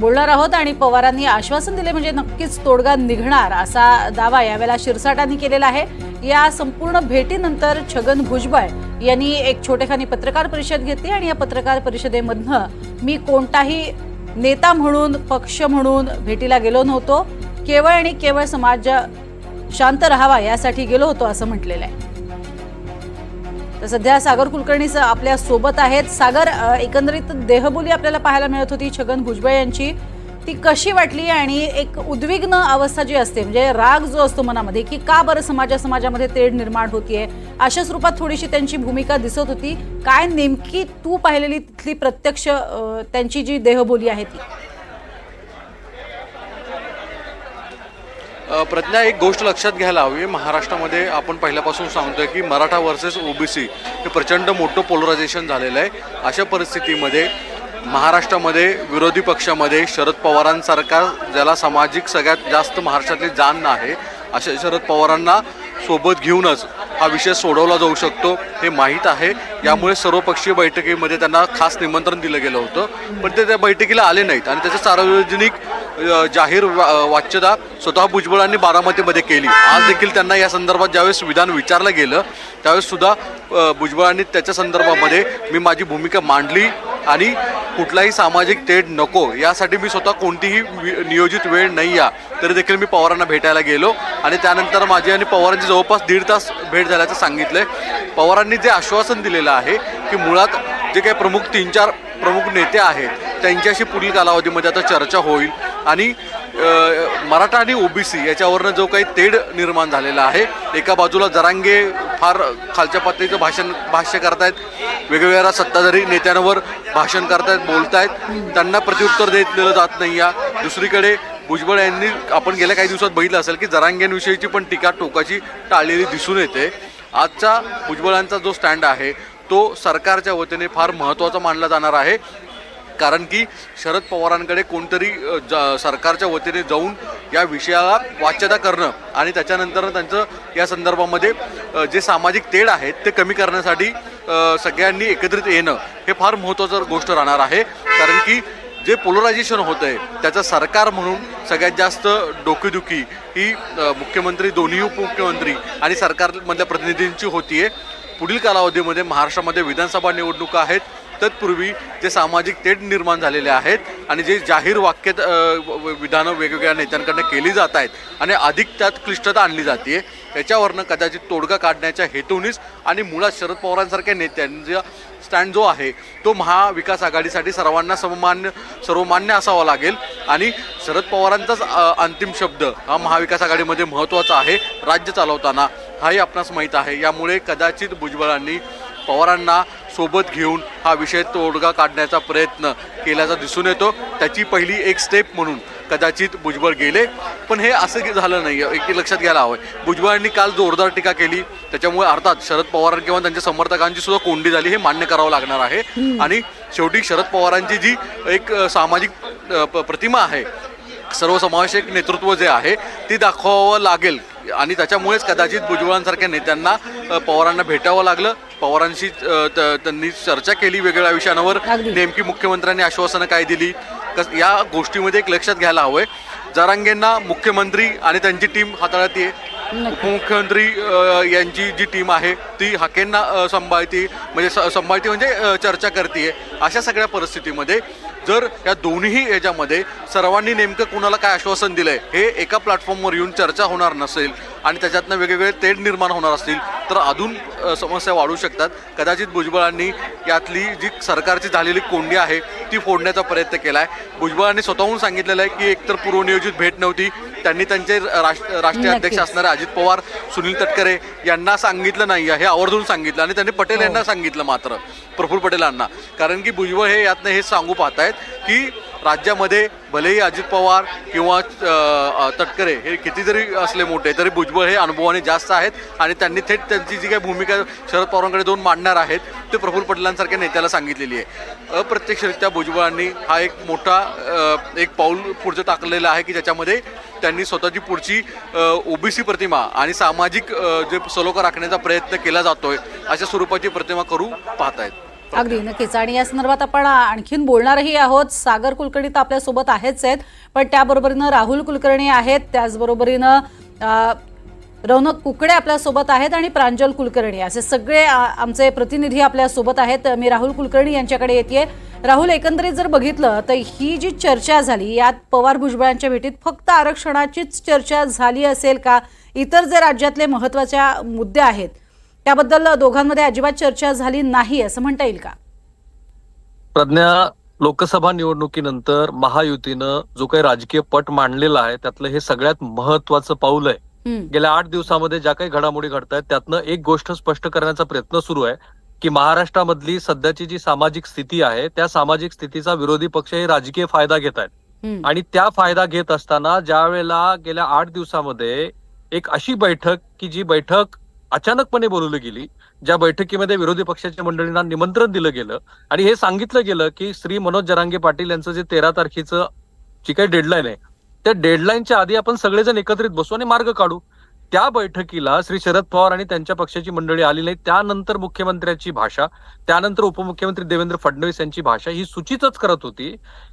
बोलणार आहोत आणि पवारांनी आश्वासन दिले म्हणजे नक्कीच तोडगा निघणार असा दावा यावेळेला शिरसाटांनी केलेला आहे. या संपूर्ण भेटीनंतर छगन भुजबळ यांनी एक छोटेखानी पत्रकार परिषद घेतली आणि या पत्रकार परिषदेमधनं मी कोणताही नेता म्हणून पक्ष म्हणून भेटीला गेलो नव्हतो. केवळ आणि केवळ समाज शांत राहावा यासाठी गेलो होतो असं म्हटलेलं आहे. तर सध्या सागर कुलकर्णी स- आपल्यासोबत आहेत. सागर एकंदरीत देहबोली आपल्याला पाहायला मिळत होती छगन भुजबळ यांची. ती कशी वाटली आणि एक उद्विग्न अवस्था जी असते म्हणजे राग जो असतो मनामध्ये की का बरं समाजा समाजामध्ये तेढ निर्माण होतीये? अशा स्वरूपात थोडीशी त्यांची भूमिका दिसत होती. काय नेमकी तू पाहिलेली तिथली प्रत्यक्ष त्यांची जी देहबोली आहे ती? प्रज्ञा एक गोष्ट लक्षात घ्यायला हवी. महाराष्ट्रामध्ये आपण पहिल्यापासून सांगतोय की मराठा वर्सेस ओबीसी हे प्रचंड मोठं पोलरायझेशन झालेलं आहे. अशा परिस्थितीमध्ये महाराष्ट्रामध्ये विरोधी पक्षामध्ये शरद पवारांसारखा ज्याला सामाजिक सगळ्यात जास्त महाराष्ट्रातली जाण आहे अशा शरद पवारांना सोबत घेऊनच हा विषय सोडवला जाऊ शकतो हे माहीत आहे. यामुळे सर्वपक्षीय बैठकीमध्ये त्यांना खास निमंत्रण दिलं गेलं होतं. पण ते त्या बैठकीला आले नाहीत आणि त्याचं सार्वजनिक जाहीर वा- वाच्यता स्वतः भुजबळांनी बारामतीमध्ये केली. आज देखील त्यांना या संदर्भात ज्यावेळेस विधान विचारलं गेलं त्यावेळेस सुद्धा भुजबळांनी त्याच्या संदर्भामध्ये मी माझी भूमिका मांडली आणि कुठलाही सामाजिक तेढ नको यासाठी मी स्वतः कोणतीही वि- नियोजित वेळ नाही या तरी देखील मी पवारांना भेटायला गेलो आणि त्यानंतर माझी आणि पवारांची जवळपास दीड तास भेट झाल्याचं सांगितलंय. पवारांनी जे आश्वासन दिलेलं आहे की मुळात जे काही प्रमुख तीन चार प्रमुख नेते आहेत त्यांच्याशी पुढील कालावधीमध्ये आता चर्चा होईल. आणि मराठा आणि ओबीसी याच्यावरनं जो काही तेढ निर्माण झालेला आहे एका बाजूला जरांगे फार खालच्या पातळीचं भाषण भाष्य करतायत वेगवेगळ्या सत्ताधारी नेत्यांवर भाषण करतायत बोलतायत त्यांना प्रत्युत्तर देत दिलं जात नाही या. दुसरीकडे भुजबळ यांनी आपण गेल्या काही दिवसात बघितलं असेल की जरांग्यांविषयीची पण टीका टोकाची टाळलेली दिसून येते. आजचा भुजबळांचा जो स्टँड आहे तो सरकारच्या वतीने फार महत्त्वाचा मानला जाणार आहे. कारण की शरद पवारांकडे कोणतरी ज- सरकारच्या वतीने जाऊन या विषयाला वाच्यता करणं आणि त्याच्यानंतर त्यांचं या संदर्भामध्ये जे सामाजिक तेढ आहेत ते कमी करण्यासाठी सगळ्यांनी एकत्रित येणं हे फार महत्त्वाचं गोष्ट राहणार आहे. कारण की जे पोलरायझेशन होतं आहे त्याचं सरकार म्हणून सगळ्यात जास्त डोकेदुखी ही मुख्यमंत्री दोन्ही उपमुख्यमंत्री आणि सरकारमधल्या प्रतिनिधींची होतीये. पुढील कालावधीमध्ये महाराष्ट्रामध्ये विधानसभा निवडणुका आहेत. तत्पूर्वी जे सामाजिक तेढ निर्माण झालेले आहेत आणि जे जाहीर वाक्य विधानं वेगवेगळ्या नेत्यांकडनं केली जात आहेत आणि अधिक त्यात क्लिष्टता आणली जाते याच्यावरनं कदाचित तोडगा काढण्याच्या हेतूनच आणि मुळात शरद पवारांसारख्या नेत्यांचा स्टँड जो आहे तो महाविकास आघाडीसाठी सर्वांना सममान्य सर्वमान्य असावा लागेल. आणि शरद पवारांचाच अंतिम शब्द हा महाविकास आघाडीमध्ये महत्त्वाचा आहे राज्य चालवताना हाही आपणास माहीत आहे. यामुळे कदाचित भुजबळांनी पवारांना सोबत घेऊन हा विषय तोडगा काढण्याचा प्रयत्न केल्याचा दिसून येतो. त्याची पहिली एक स्टेप म्हणून कदाचित भुजबळ गेले. पण हे असं की झालं नाही एक लक्षात घ्यायला हवं भुजबळांनी काल जोरदार टीका केली. त्याच्यामुळे अर्थात शरद पवार किंवा त्यांच्या समर्थकांची सुद्धा कोंडी झाली हे मान्य करावं लागणार आहे. आणि शेवटी शरद पवारांची जी एक सामाजिक प्रतिमा आहे सर्वसमावेशक नेतृत्व जे आहे ती दाखवावं लागेल. आणि त्याच्यामुळेच कदाचित भुजबळांसारख्या नेत्यांना पवारांना भेटावं लागलं. पवारांशी त्यांनी चर्चा केली वेगवेगळ्या विषयांवर. नेमकी मुख्यमंत्र्यांनी आश्वासनं काय दिली? कस या गोष्टीमध्ये एक लक्षात घ्यायला हवंय. जरांगेंना मुख्यमंत्री आणि त्यांची टीम हाताळत आहे उपमुख्यमंत्री यांची जी टीम आहे ती हाकेंना सांभाळती म्हणजे सांभाळती म्हणजे चर्चा करते अशा सगळ्या परिस्थितीमध्ये जर या दोन्ही याच्यामध्ये सर्वांनी नेमकं कुणाला काय आश्वासन दिलंय हे एका प्लॅटफॉर्मवर येऊन चर्चा होणार नसेल. आणि त्याच्यातनं वेगवेगळे तेढ निर्माण होणार असतील तर अजून समस्या वाढू शकतात. कदाचित भुजबळांनी यातली जी सरकारची झालेली कोंडी आहे ती फोडण्याचा प्रयत्न केला आहे भुजबळांनी स्वतःहून सांगितलेलं आहे की एकतर पूर्वनियोजित भेट नव्हती. त्यांनी त्यांचे राष्ट्र राष्ट्रीय अध्यक्ष. असणारे अजित पवार सुनील तटकरे यांना सांगितलं नाही हे आवर्जून सांगितलं. आणि त्यांनी पटेल यांना सांगितलं मात्र प्रफुल्ल पटेलांना. कारण की भुजबळ हे यातनं हे सांगू पाहतायत की राज्यामध्ये भलेही अजित पवार किंवा तटकरे हे किती जरी असले मोठे तरी भुजबळ हे अनुभवाने जास्त आहेत आणि त्यांनी थेट त्यांची जी काही भूमिका शरद पवारांकडे दोन मांडणार आहेत ते प्रफुल्ल पटेलांसारख्या नेत्याला सांगितलेली आहे. अप्रत्यक्षरित्या भुजबळांनी हा एक मोठा एक पाऊल पुढचं टाकलेलं आहे की ज्याच्यामध्ये त्यांनी स्वतःची पुढची ओबीसी प्रतिमा आणि सामाजिक जे सलोखा राखण्याचा प्रयत्न केला जातोय अशा स्वरूपाची प्रतिमा करू पाहतायत. अगदी नक्कीच. आणि या संदर्भात आपण आणखीन बोलणारही आहोत. सागर कुलकर्णी तर आपल्यासोबत आहेच आहेत. पण त्याबरोबरीनं राहुल कुलकर्णी आहेत. त्याचबरोबरीनं रौनक कुकडे आपल्यासोबत आहेत आणि प्रांजल कुलकर्णी. असे सगळे आमचे प्रतिनिधी आपल्यासोबत आहेत. मी राहुल कुलकर्णी यांच्याकडे येते राहुल एकंदरीत जर बघितलं तर ही जी चर्चा झाली यात पवार भुजबळांच्या भेटीत फक्त आरक्षणाचीच चर्चा झाली असेल का? इतर जे राज्यातले महत्त्वाच्या मुद्दे आहेत त्याबद्दल दोघांमध्ये अजिबात चर्चा झाली नाही असं म्हणता येईल का? प्रज्ञा लोकसभा निवडणुकीनंतर महायुतीनं जो काही राजकीय पट मांडलेला आहे त्यातलं हे सगळ्यात महत्वाचं पाऊल आहे. गेल्या आठ दिवसामध्ये ज्या काही घडामोडी घडत आहेत त्यातनं एक गोष्ट स्पष्ट करण्याचा प्रयत्न सुरू आहे की महाराष्ट्रामधली सध्याची जी सामाजिक स्थिती आहे त्या सामाजिक स्थितीचा विरोधी पक्ष हे राजकीय फायदा घेत आहेत. आणि त्या फायदा घेत असताना ज्या वेळेला गेल्या आठ दिवसामध्ये एक अशी बैठक की जी बैठक अचानकपणे बोलवली गेली ज्या बैठकीमध्ये विरोधी पक्षाच्या मंडळींना निमंत्रण दिलं गेलं. आणि हे सांगितलं गेलं की श्री मनोज जरांगे पाटील यांचं जे तेरा तारखेचं जी काही डेडलाईन आहे त्या डेडलाईनच्या आधी आपण सगळेजण एकत्रित बसू आणि मार्ग काढू. त्या बैठकीला श्री शरद पवार आणि त्यांच्या पक्षाची मंडळी आली नाही त्यानंतर मुख्यमंत्र्याची भाषा त्यानंतर उपमुख्यमंत्री देवेंद्र फडणवीस यांची भाषा ही सूचितच करत होती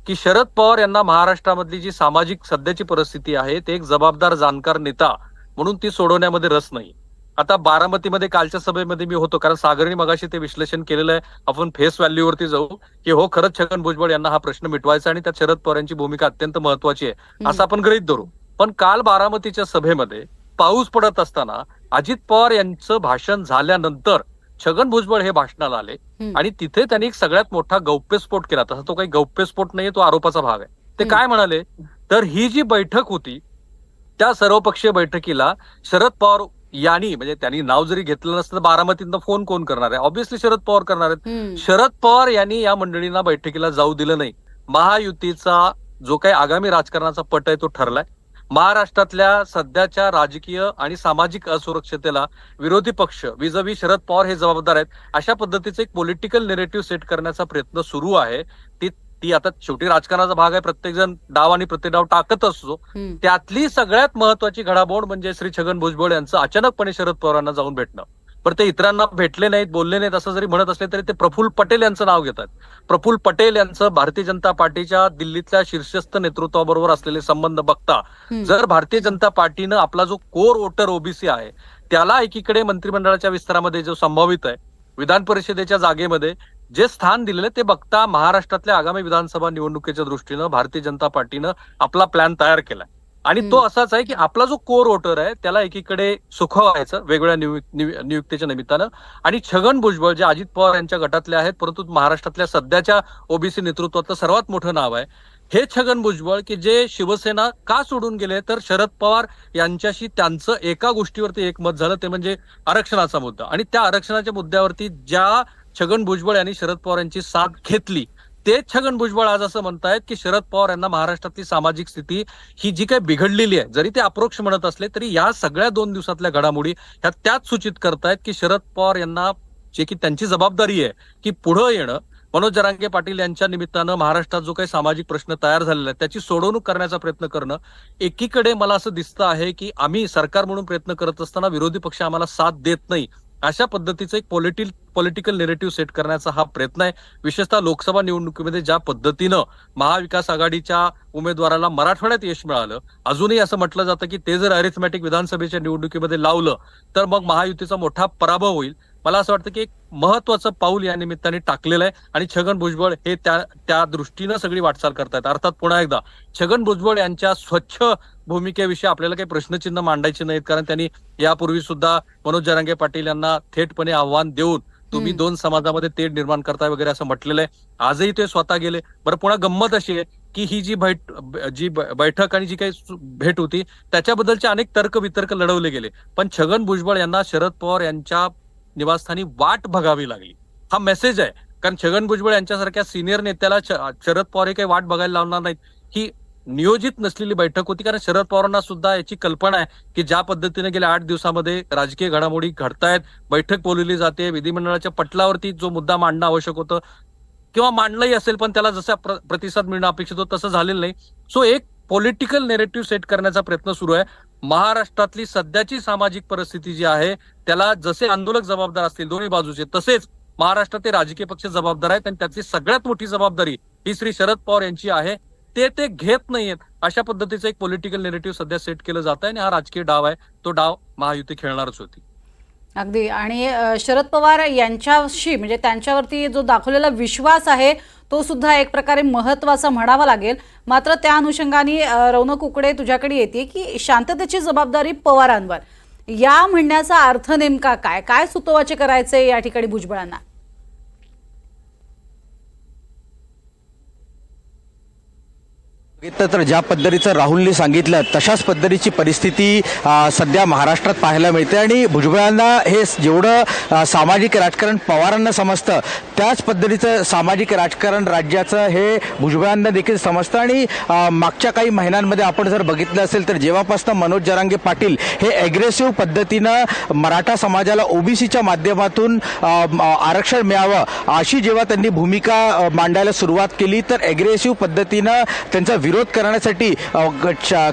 की शरद पवार यांना महाराष्ट्रामधली जी सामाजिक सध्याची परिस्थिती आहे ते एक जबाबदार जाणकार नेता म्हणून ती सोडवण्यामध्ये रस नाही. आता बारामतीमध्ये कालच्या सभेमध्ये मी होतो कारण सागरनी मगाशी ते विश्लेषण केलेलं आहे. आपण फेस व्हॅल्यूवरती जाऊ की हो खरंच छगन भुजबळ यांना हा प्रश्न मिटवायचा आणि त्यात शरद पवार यांची भूमिका अत्यंत महत्वाची आहे असं आपण गृहीत धरू. पण काल बारामतीच्या सभेमध्ये पाऊस पडत असताना अजित पवार यांचं भाषण झाल्यानंतर छगन भुजबळ हे भाषणाला आले. आणि तिथे त्यांनी एक सगळ्यात मोठा गौप्यस्फोट केला. तसा तो काही गौप्यस्फोट नाही तो आरोपाचा भाग आहे. ते. काय म्हणाले? तर ही जी बैठक होती त्या सर्वपक्षीय बैठकीला शरद पवार यांनी म्हणजे त्यांनी नाव जरी घेतलं नसतं तर बारामतीतनं फोन कोण करणार आहे? ऑब्व्हियसली शरद पवार करणार आहेत. शरद पवार यांनी या मंडळींना बैठकीला जाऊ दिलं नाही. महायुतीचा जो काही आगामी राजकारणाचा पट आहे तो ठरलाय. महाराष्ट्रातल्या सध्याच्या राजकीय आणि सामाजिक असुरक्षतेला विरोधी पक्ष विजवी शरद पवार हे जबाबदार आहेत. अशा पद्धतीचं एक पॉलिटिकल नेरेटिव्ह सेट करण्याचा प्रयत्न सुरू आहे. ती ती आता शेवटी राजकारणाचा भाग आहे प्रत्येक जण डाव आणि प्रतिडाव टाकत असतो. त्यातली सगळ्यात महत्वाची घडामोड म्हणजे श्री छगन भुजबळ यांचं अचानकपणे शरद पवारांना जाऊन भेटणं पण ते इतरांना भेटले नाहीत बोलले नाहीत असं जरी म्हणत असले तरी ते प्रफुल्ल पटेल यांचं नाव घेतात प्रफुल्ल पटेल यांचं भारतीय जनता पार्टीच्या दिल्लीतल्या शीर्षस्थ नेतृत्वाबरोबर असलेले संबंध बघता. जर भारतीय जनता पार्टीनं आपला जो कोर वोटर ओबीसी आहे त्याला एकीकडे मंत्रिमंडळाच्या विस्तारामध्ये जो संभावित आहे विधान परिषदेच्या जागेमध्ये जे स्थान दिलेलं ते बघता महाराष्ट्रातल्या आगामी विधानसभा निवडणुकीच्या दृष्टीनं भारतीय जनता पार्टीनं आपला प्लॅन तयार केलाय. आणि तो असाच आहे की आपला जो कोर वोटर आहे त्याला एकीकडे सुखवायचं वेगवेगळ्या नियु- नियु- नियुक्तीच्या निमित्तानं. आणि छगन भुजबळ जे अजित पवार यांच्या गटातले आहेत परंतु महाराष्ट्रातल्या सध्याच्या ओबीसी नेतृत्वातलं सर्वात मोठं नाव आहे हे छगन भुजबळ की जे शिवसेना का सोडून गेले तर शरद पवार यांच्याशी त्यांचं एका गोष्टीवरती एकमत झालं ते म्हणजे आरक्षणाचा मुद्दा. आणि त्या आरक्षणाच्या मुद्द्यावरती ज्या छगन भुजबळ यांनी शरद पवार यांची साथ घेतली. ते छगन भुजबळ आज असं म्हणतायत की शरद पवार यांना महाराष्ट्रातली सामाजिक स्थिती ही जी काही बिघडलेली आहे जरी ते अप्रोक्ष म्हणत असले तरी या सगळ्या दोन दिवसातल्या घडामोडी ह्या त्याच सूचित करतायत की शरद पवार यांना जे की त्यांची जबाबदारी आहे की पुढं येणं. मनोज जरांगे पाटील यांच्या निमित्तानं महाराष्ट्रात जो काही सामाजिक प्रश्न तयार झालेला आहे त्याची सोडवणूक करण्याचा प्रयत्न करणं. एकीकडे मला असं दिसतं आहे की आम्ही सरकार म्हणून प्रयत्न करत असताना विरोधी पक्ष आम्हाला साथ देत नाही. अशा पद्धतीचं एक पॉलिटिक पॉलिटिकल नेरेटिव्ह सेट करण्याचा हा प्रयत्न आहे. विशेषतः लोकसभा निवडणुकीमध्ये ज्या पद्धतीनं महाविकास आघाडीच्या उमेदवाराला मराठवाड्यात यश मिळालं अजूनही असं म्हटलं जातं की ते जर अरिथमॅटिक विधानसभेच्या निवडणुकीमध्ये लावलं तर मग महायुतीचा मोठा पराभव होईल. मला असं वाटतं की एक महत्वाचं पाऊल या निमित्ताने टाकलेलं आहे. आणि छगन भुजबळ हे त्या त्या दृष्टीनं सगळी वाटचाल करतायत. अर्थात पुन्हा एकदा छगन भुजबळ यांच्या स्वच्छ भूमिकेविषयी आपल्याला काही प्रश्नचिन्ह मांडायचे नाहीत. कारण त्यांनी यापूर्वी सुद्धा मनोज जरांगे पाटील यांना थेटपणे आव्हान देऊन तुम्ही. दोन समाजामध्ये तेढ निर्माण करताय वगैरे असं म्हटलेलं आहे. आजही ते स्वतः गेले. बरं पुन्हा गंमत अशी आहे की ही जी बैठ जी बैठक आणि जी काही भेट होती त्याच्याबद्दलचे अनेक तर्क वितर्क लढवले गेले. पण छगन भुजबळ यांना शरद पवार यांच्या निवासस्थानी वाट बघावी लागली. हा मेसेज आहे. कारण छगन भुजबळ यांच्यासारख्या सिनियर नेत्याला श- शरद पवार हे काही वाट बघायला लावणार नाहीत. ही नियोजित नसलेली बैठक होती. कारण शरद पवारांना सुद्धा याची कल्पना आहे की ज्या पद्धतीने गेल्या आठ दिवसामध्ये राजकीय घडामोडी घडतायत बैठक बोलवली जाते विधिमंडळाच्या पटलावरती जो मुद्दा मांडणं आवश्यक होतं किंवा मांडलंही असेल पण त्याला जसा प्र- प्रतिसाद मिळणं अपेक्षित होतं तसं झालेलं नाही. सो एक पॉलिटिकल नेरेटिव्ह सेट करण्याचा प्रयत्न सुरू आहे. महाराष्ट्रातली सध्याची सामाजिक परिस्थिती जी आहे त्याला जसे आंदोलक जबाबदार असतील दोन्ही बाजूचे तसेच महाराष्ट्रात ते राजकीय पक्ष जबाबदार आहेत आणि त्यातली सगळ्यात मोठी जबाबदारी ही श्री शरद पवार यांची आहे. ते ते घेत नाहीयेत. अशा पद्धतीचं एक पॉलिटिकल नेरेटिव्ह सध्या सेट केलं जात आहे आणि हा राजकीय डाव आहे. तो डाव महायुती खेळणारच होती. अगदी. आणि शरद पवार यांच्याशी म्हणजे त्यांच्यावरती जो दाखवलेला विश्वास आहे तो सुद्धा एक प्रकारे महत्त्वाचा म्हणावा लागेल. मात्र त्या अनुषंगाने रौनक कुकडे तुझ्याकडे येते की शांततेची जबाबदारी पवारांवर. या म्हणण्याचा अर्थ नेमका काय? काय सुतोवाचे करायचे या ठिकाणी भुजबळांना? तर ज्या पद्धतीचं राहुलने सांगितलं तशाच पद्धतीची परिस्थिती सध्या महाराष्ट्रात पाहायला मिळते. आणि भुजबळांना हे जेवढं सामाजिक राजकारण पवारांना समजतं त्याच पद्धतीचं सामाजिक राजकारण राज्याचं हे भुजबळांना देखील समजतं. आणि मागच्या काही महिन्यांमध्ये आपण जर बघितलं असेल तर जेव्हापासून मनोज जरांगे पाटील हे ॲग्रेसिव्ह पद्धतीनं मराठा समाजाला ओबीसीच्या माध्यमातून आरक्षण मिळावं अशी जेव्हा त्यांनी भूमिका मांडायला सुरुवात केली तर ॲग्रेसिव्ह पद्धतीनं त्यांचा विरोध करण्यासाठी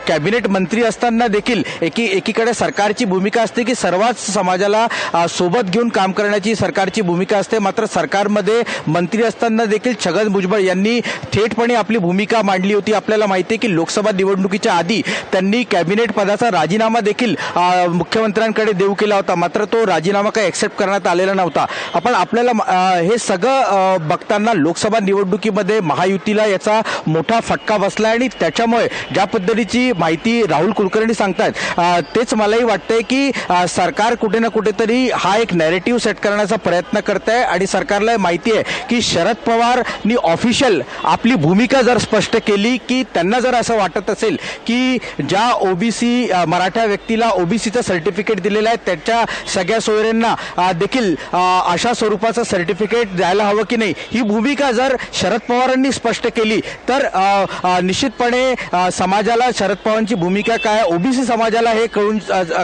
कॅबिनेट मंत्री असताना देखील एकी एकीकडे सरकारची भूमिका असते की सर्वच समाजाला सोबत घेऊन काम करण्याची सरकारची भूमिका असते. मात्र सरकारमध्ये मंत्री असताना देखील छगन भुजबळ यांनी थेटपणे आपली भूमिका मांडली होती. आपल्याला माहिती आहे की लोकसभा निवडणुकीच्या आधी त्यांनी कॅबिनेट पदाचा राजीनामा देखील मुख्यमंत्र्यांकडे देऊ केला होता. मात्र तो राजीनामा काही एक्सेप्ट करण्यात आलेला नव्हता. आपण आपल्याला हे सगळं बघताना लोकसभा निवडणुकीमध्ये महायुतीला याचा मोठा फटका बसला आणि त्याच्यामुळे ज्या पद्धतीची माहिती राहुल कुलकर्णी सांगतात तेच मलाही वाटतंय की सरकार कुठे ना कुठेतरी हा एक नॅरेटिव्ह सेट करण्याचा प्रयत्न करत आहे आणि सरकारला माहिती आहे की शरद पवारनी ऑफिशियल आपली भूमिका जर स्पष्ट केली की त्यांना जर असं वाटत असेल की ज्या ओबीसी मराठा व्यक्तीला ओबीसीचं सर्टिफिकेट दिलेलं आहे त्याच्या सगळ्या सोयऱ्यांना देखील अशा स्वरूपाचं सर्टिफिकेट द्यायला हवं की नाही ही भूमिका जर शरद पवारांनी स्पष्ट केली तर निश्चितपणे समाजाला शरद पवारांची भूमिका काय ओबीसी समाजाला हे कळून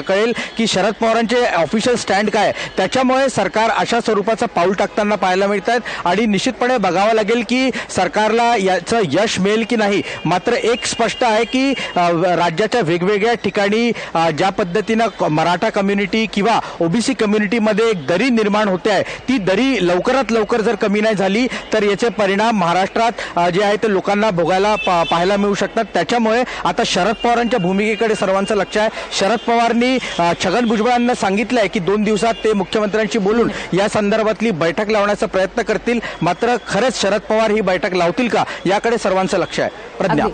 कळेल की शरद पवारांचे ऑफिशियल स्टँड काय त्याच्यामुळे सरकार अशा स्वरूपाचं पाऊल टाकताना पाहायला मिळत आहेत आणि निश्चितपणे बघावं लागेल की सरकारला याचं यश मिळेल की नाही. मात्र एक स्पष्ट आहे की राज्याच्या वेगवेगळ्या ठिकाणी ज्या पद्धतीनं मराठा कम्युनिटी किंवा ओबीसी कम्युनिटीमध्ये एक दरी निर्माण होते आहे ती दरी लवकरात लवकर जर कमी नाही झाली तर याचे परिणाम महाराष्ट्रात जे आहे ते लोकांना भोगायला पा- पाहायला मिळू शकतात. त्याच्यामुळे आता शरद पवारांच्या भूमिकेकडे सर्वांचं लक्ष आहे. शरद पवारनी छगन भुजबळांना सांगितलंय की दोन दिवसात ते मुख्यमंत्र्यांशी बोलून या संदर्भातली बैठक लावण्याचा प्रयत्न करतील. मात्र खरंच शरद पवार ही बैठक लावतील का? याकडे सर्वांचं लक्ष आहे. प्रज्ञा.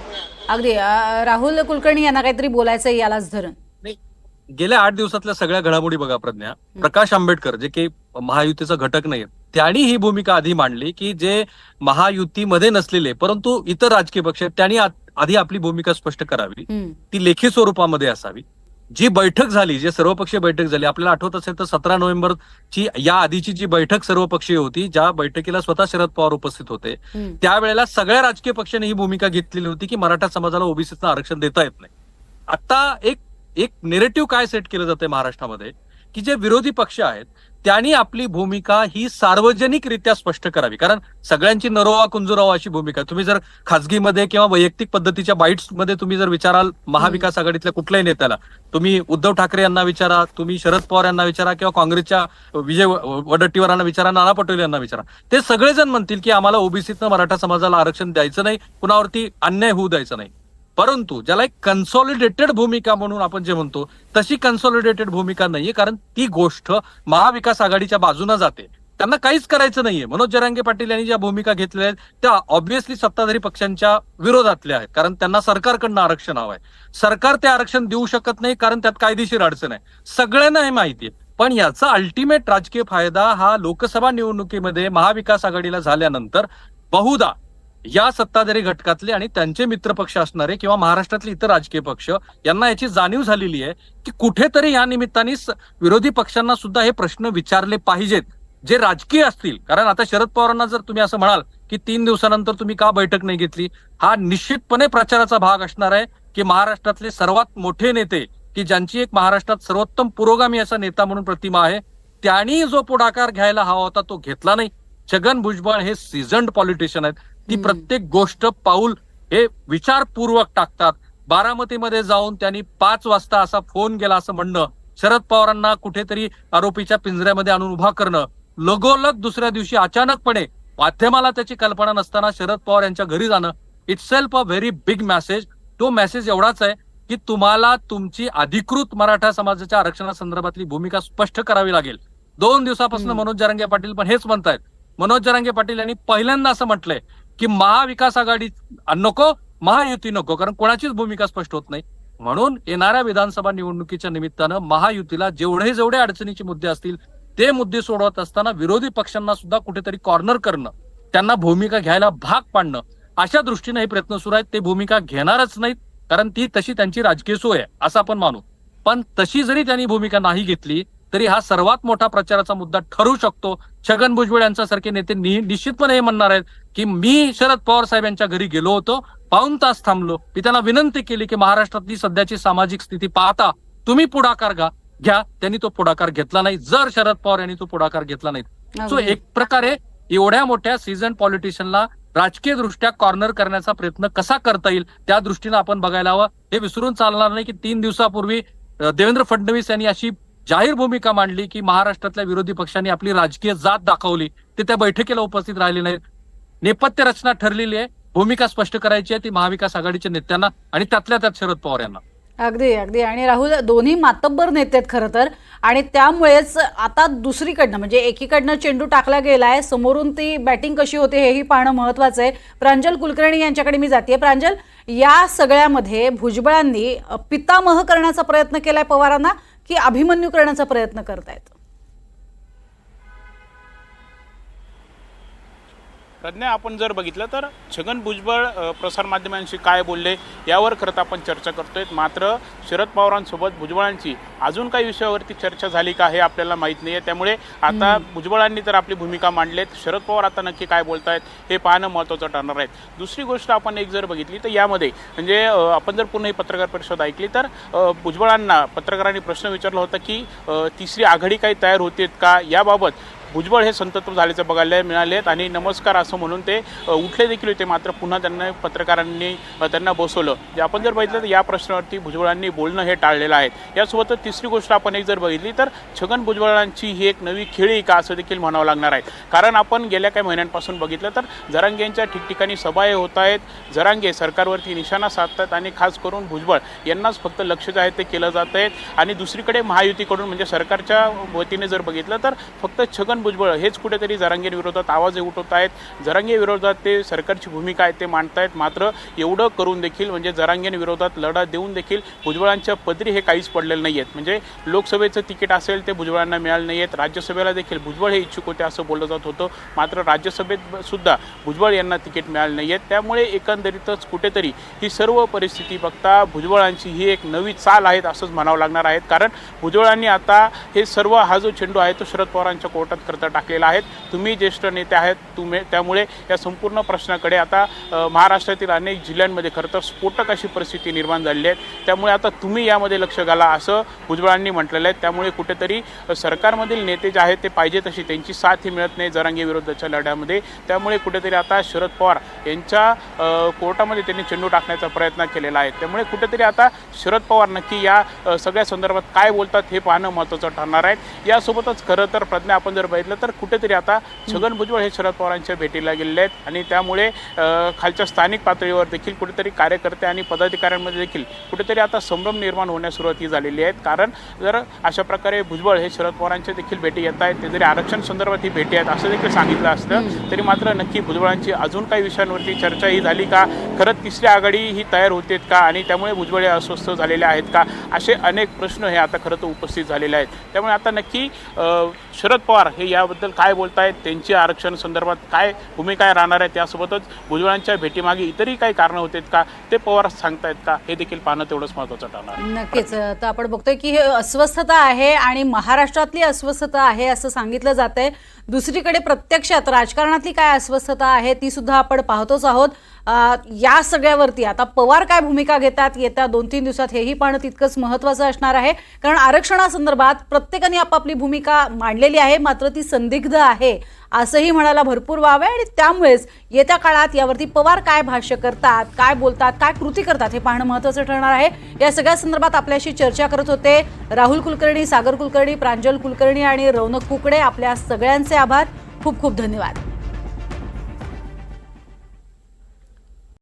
अगदी. राहुल कुलकर्णी यांना काहीतरी बोलायचं आहे यालाच धरून गेल्या आठ दिवसातल्या सगळ्या घडामोडी बघा प्रज्ञा. प्रकाश आंबेडकर जे की महायुतीचा घटक नाही त्यांनी ही भूमिका आधी मांडली की जे महायुतीमध्ये नसलेले परंतु इतर राजकीय पक्ष त्यांनी आधी आपली भूमिका स्पष्ट करावी. ती लेखी स्वरूपामध्ये असावी जी बैठक झाली जे सर्वपक्षीय बैठक झाली आपल्याला आठवत असेल तर सतरा नोव्हेंबरची या आधीची जी बैठक सर्वपक्षीय होती ज्या बैठकीला स्वतः शरद पवार उपस्थित होते. त्यावेळेला सगळ्या राजकीय पक्षांनी ही भूमिका घेतलेली होती की मराठा समाजाला ओबीसीचं आरक्षण देता येत नाही आता एक एक नेरेटिव्ह काय सेट केलं जाते महाराष्ट्रामध्ये की जे विरोधी पक्ष आहेत त्यांनी आपली भूमिका ही सार्वजनिकरित्या स्पष्ट करावी. कारण सगळ्यांची नरोवा कुंजुरावा अशी भूमिका. तुम्ही जर खासगीमध्ये किंवा वैयक्तिक पद्धतीच्या बाईट्समध्ये तुम्ही जर विचाराल महाविकास आघाडीतल्या कुठल्याही नेत्याला तुम्ही उद्धव ठाकरे यांना विचारा तुम्ही शरद पवार यांना विचारा किंवा काँग्रेसच्या विजय वडट्टीवारांना विचारा नाना पटोले यांना विचारा. ते सगळेजण म्हणतील की आम्हाला ओबीसीतनं मराठा समाजाला आरक्षण द्यायचं नाही कुणावरती अन्याय होऊ द्यायचं नाही. परंतु ज्याला एक कन्सॉलिडेटेड भूमिका म्हणून आपण जे म्हणतो तशी कन्सॉलिडेटेड भूमिका नाहीये कारण ती गोष्ट महाविकास आघाडीच्या बाजूने जाते. त्यांना काहीच करायचं नाहीये. मनोज जरांगे पाटील यांनी ज्या भूमिका घेतलेल्या आहेत त्या ऑब्व्हियसली सत्ताधारी पक्षांच्या विरोधातल्या आहेत कारण त्यांना सरकारकडनं आरक्षण हवं आहे सरकार ते आरक्षण देऊ शकत नाही कारण त्यात कायदेशीर अडचण आहे. सगळ्यांना हे माहिती आहे. पण याचा अल्टिमेट राजकीय फायदा हा लोकसभा निवडणुकीमध्ये महाविकास आघाडीला झाल्यानंतर बहुधा या सत्ताधारी घटकातले आणि त्यांचे मित्रपक्ष असणारे किंवा महाराष्ट्रातले इतर राजकीय पक्ष यांना याची जाणीव झालेली आहे की कुठेतरी या निमित्ताने विरोधी पक्षांना सुद्धा हे प्रश्न विचारले पाहिजेत जे राजकीय असतील. कारण आता शरद पवारांना जर तुम्ही असं म्हणाल की तीन दिवसानंतर तुम्ही का बैठक नाही घेतली? हा निश्चितपणे प्रचाराचा भाग असणार आहे की महाराष्ट्रातले सर्वात मोठे नेते की ज्यांची एक महाराष्ट्रात सर्वोत्तम पुरोगामी असा नेता म्हणून प्रतिमा आहे त्यांनी जो पुढाकार घ्यायला हवा होता तो घेतला नाही. छगन भुजबळ हे सीझन्ड पॉलिटिशियन आहेत. ती. प्रत्येक गोष्ट पाऊल हे विचारपूर्वक टाकतात बारामतीमध्ये जाऊन त्यांनी पाच वाजता असा फोन गेला असं म्हणणं शरद पवारांना कुठेतरी आरोपीच्या पिंजऱ्यामध्ये आणून उभा करणं लगोलग दुसऱ्या दिवशी अचानकपणे माध्यमाला त्याची कल्पना नसताना शरद पवार यांच्या घरी जाणं it self a very big message तो मेसेज एवढाच आहे की तुम्हाला तुमची अधिकृत मराठा समाजाच्या आरक्षणासंदर्भातली भूमिका स्पष्ट करावी लागेल दोन दिवसापासून. मनोज जरांगे पाटील पण हेच म्हणतायत मनोज जरांगे पाटील यांनी पहिल्यांदा असं म्हटलंय की महाविकास आघाडी नको महायुती नको कारण कोणाचीच भूमिका स्पष्ट होत नाही. म्हणून येणाऱ्या विधानसभा निवडणुकीच्या निमित्तानं महायुतीला जेवढे जेवढे अडचणीचे मुद्दे असतील ते मुद्दे सोडवत असताना विरोधी पक्षांना सुद्धा कुठेतरी कॉर्नर करणं त्यांना भूमिका घ्यायला भाग पाडणं अशा दृष्टीने हे प्रयत्न सुरू आहेत. ते भूमिका घेणारच नाहीत कारण ती तशी त्यांची राजकीय सोय आहे असं आपण मानू. पण तशी जरी त्यांनी भूमिका नाही घेतली तरी हा सर्वात मोठा प्रचाराचा मुद्दा ठरू शकतो. छगन भुजबळ यांच्यासारखे नेते निश्चितपणे हे म्हणणार आहेत की मी शरद पवार साहेब यांच्या घरी गेलो होतो पाऊन तास थांबलो. मी त्यांना विनंती केली की महाराष्ट्रातली सध्याची सामाजिक स्थिती पाहता तुम्ही पुढाकार घ्या. घ्या त्यांनी तो पुढाकार घेतला नाही. जर शरद पवार यांनी तो पुढाकार घेतला नाही. सो. एक प्रकारे एवढ्या मोठ्या सीझन पॉलिटिशियनला राजकीय दृष्ट्या कॉर्नर करण्याचा प्रयत्न कसा करता येईल त्या दृष्टीनं आपण बघायला हवं. हे विसरून चालणार नाही की तीन दिवसापूर्वी देवेंद्र फडणवीस यांनी अशी जाहीर भूमिका मांडली की महाराष्ट्रातल्या विरोधी पक्षांनी आपली राजकीय जात दाखवली. ते त्या बैठकीला उपस्थित राहिले नाहीत. नेपथ्य रचना ठरलेली आहे. भूमिका स्पष्ट करायची आहे. ती महाविकास आघाडीच्या नेत्यांना आणि त्यातल्या त्यात शरद पवार यांना. अगदी अगदी. आणि राहुल दोन्ही मातब्बर नेते आहेत खरं तर. आणि त्यामुळेच आता दुसरीकडनं म्हणजे एकीकडनं चेंडू टाकला गेलाय. समोरून ती बॅटिंग कशी होते हेही पाहणं महत्वाचं आहे. प्रांजल कुलकर्णी यांच्याकडे मी जाते प्रांजल या सगळ्यामध्ये भुजबळांनी पितामह करण्याचा प्रयत्न केलाय पवारांना. की अभिमन्यू करण्याचा प्रयत्न करतायत. प्रज्ञा आपण जर बघितलं तर छगन भुजबळ प्रसारमाध्यमांशी काय बोलले यावर खरं तर आपण चर्चा करतोय. मात्र शरद पवारांसोबत भुजबळांची अजून काही विषयावरती चर्चा झाली का हे आपल्याला माहीत नाही आहे त्यामुळे आता भुजबळांनी तर आपली भूमिका मांडलेत. शरद पवार आता नक्की काय बोलतायत हे पाहणं महत्त्वाचं ठरणार आहे. दुसरी गोष्ट आपण एक जर बघितली तर यामध्ये म्हणजे आपण जर पुन्हा ही पत्रकार परिषद ऐकली तर भुजबळांना पत्रकारांनी प्रश्न विचारला होता की तिसरी आघाडी काही तयार होते का? याबाबत भुजबळ हे संतप्त झाल्याचं बघायला मिळालेत आणि नमस्कार असं म्हणून ते उठले देखील होते. मात्र पुन्हा त्यांना पत्रकारांनी त्यांना बसवलं. जे आपण जर बघितलं तर या प्रश्नावरती भुजबळांनी बोलणं हे टाळलेलं आहे. यासोबतच तिसरी गोष्ट आपण एक जर बघितली तर छगन भुजबळांची ही एक नवी खेळी का असं देखील म्हणावं लागणार आहे. कारण आपण गेल्या काही महिन्यांपासून बघितलं तर जरांगेंच्या ठिकठिकाणी सभाए होत आहेत. जरांगे सरकारवरती निशाणा साधतात आणि खास करून भुजबळ यांनाच फक्त लक्ष जे आहे ते केलं जात आहे. आणि दुसरीकडे महायुतीकडून म्हणजे सरकारच्या वतीने जर बघितलं तर फक्त छगन भुजबळ हेच कुठेतरी जरांगे विरोधात आवाज उठवत आहेत. जरांगेविरोधात ते सरकारची भूमिका आहे ते मांडतायत. मात्र एवढं करून देखील म्हणजे जरांगे विरोधात लढा देऊन देखील भुजबळांच्या पदरी हे काहीच पडलेलं नाही आहेत म्हणजे लोकसभेचं तिकीट असेल ते भुजबळांना मिळालं नाही आहेत राज्यसभेला देखील भुजबळ हे इच्छुक होते असं बोललं जात होतं. मात्र राज्यसभेत सुद्धा भुजबळ यांना तिकीट मिळालं नाही आहेत त्यामुळे एकंदरीतच कुठेतरी ही सर्व परिस्थिती बघता भुजबळांची ही एक नवी चाल आहेत असंच म्हणावं लागणार आहेत कारण भुजबळांनी आता हे सर्व हा जो चेंडू आहे तो शरद पवारांच्या कोर्टात खरं टाकलेला आहेत. तुम्ही ज्येष्ठ नेते आहेत तुम्ही त्यामुळे या संपूर्ण प्रश्नाकडे आता महाराष्ट्रातील अनेक जिल्ह्यांमध्ये खरं तर स्फोटक अशी परिस्थिती निर्माण झालेली आहे. त्यामुळे आता तुम्ही यामध्ये लक्ष घाला असं भुजबळांनी म्हटलेलं आहे. त्यामुळे कुठेतरी सरकारमधील नेते जे आहेत ते पाहिजे तशी त्यांची साथ ही मिळत नाही जरांगे विरोधाच्या लढ्यामध्ये. त्यामुळे कुठेतरी आता शरद पवार यांच्या कोर्टामध्ये त्यांनी चेंडू टाकण्याचा प्रयत्न केलेला आहे. त्यामुळे कुठेतरी आता शरद पवार नक्की या सगळ्या संदर्भात काय बोलतात हे पाहणं महत्त्वाचं ठरणार आहे. यासोबतच खरं तर प्रज्ञा आपण जर बघितलं तर कुठेतरी आता छगन भुजबळ हे शरद पवारांच्या भेटीला गेलेले आहेत. आणि त्यामुळे खालच्या स्थानिक पातळीवर देखील कुठेतरी कार्यकर्ते आणि पदाधिकाऱ्यांमध्ये देखील कुठेतरी आता संभ्रम निर्माण होण्यास सुरुवात ही झालेली आहेत. कारण जर अशा प्रकारे भुजबळ हे शरद पवारांच्या देखील भेटी येत आहेत ते जरी आरक्षण संदर्भात ही भेटी आहेत असं देखील सांगितलं असतं तरी मात्र नक्की भुजबळांची अजून काही विषयांवरती चर्चा ही झाली का? खरंच तिसरी आघाडी ही तयार होतेत का? आणि त्यामुळे भुजबळ हे अस्वस्थ झालेले आहेत का? असे अनेक प्रश्न हे आता खरं तर उपस्थित झालेले आहेत. त्यामुळे आता नक्की शरद पवार हे याबद्दल काय बोलतायत? त्यांची आरक्षण संदर्भात काय भूमिका राहणार आहे त्यासोबतच भुजबळांच्या भेटीमागे इतरही काही कारणं होतेत का? ते पवार सांगतायत का? हे देखील पाहणं तेवढंच महत्त्वाचं ठरणार नक्कीच. तर आपण बघतोय की हे अस्वस्थता आहे आणि महाराष्ट्रातली अस्वस्थता आहे असं सांगितलं जात आहे दुसरीकडे प्रत्यक्षात राजकारणातली काय अस्वस्थता आहे ती सुद्धा आपण पाहतोच आहोत. या सगळ्यावरती आता पवार काय भूमिका घेतात येत्या दोन तीन दिवसात हेही पाहणं तितकंच महत्त्वाचं असणार आहे. कारण आरक्षणासंदर्भात प्रत्येकाने आपापली भूमिका मांडलेली आहे मात्र ती संदिग्ध आहे असंही म्हणायला भरपूर वाव आहे. आणि त्यामुळेच येत्या काळात यावरती पवार काय भाष्य करतात काय बोलतात काय कृती करतात हे पाहणं महत्त्वाचं ठरणार आहे. या सगळ्या संदर्भात आपल्याशी चर्चा करत होते राहुल कुलकर्णी सागर कुलकर्णी प्रांजल कुलकर्णी आणि रौनक कुकडे. आपल्या सगळ्यांचे आभार. खूप खूप धन्यवाद.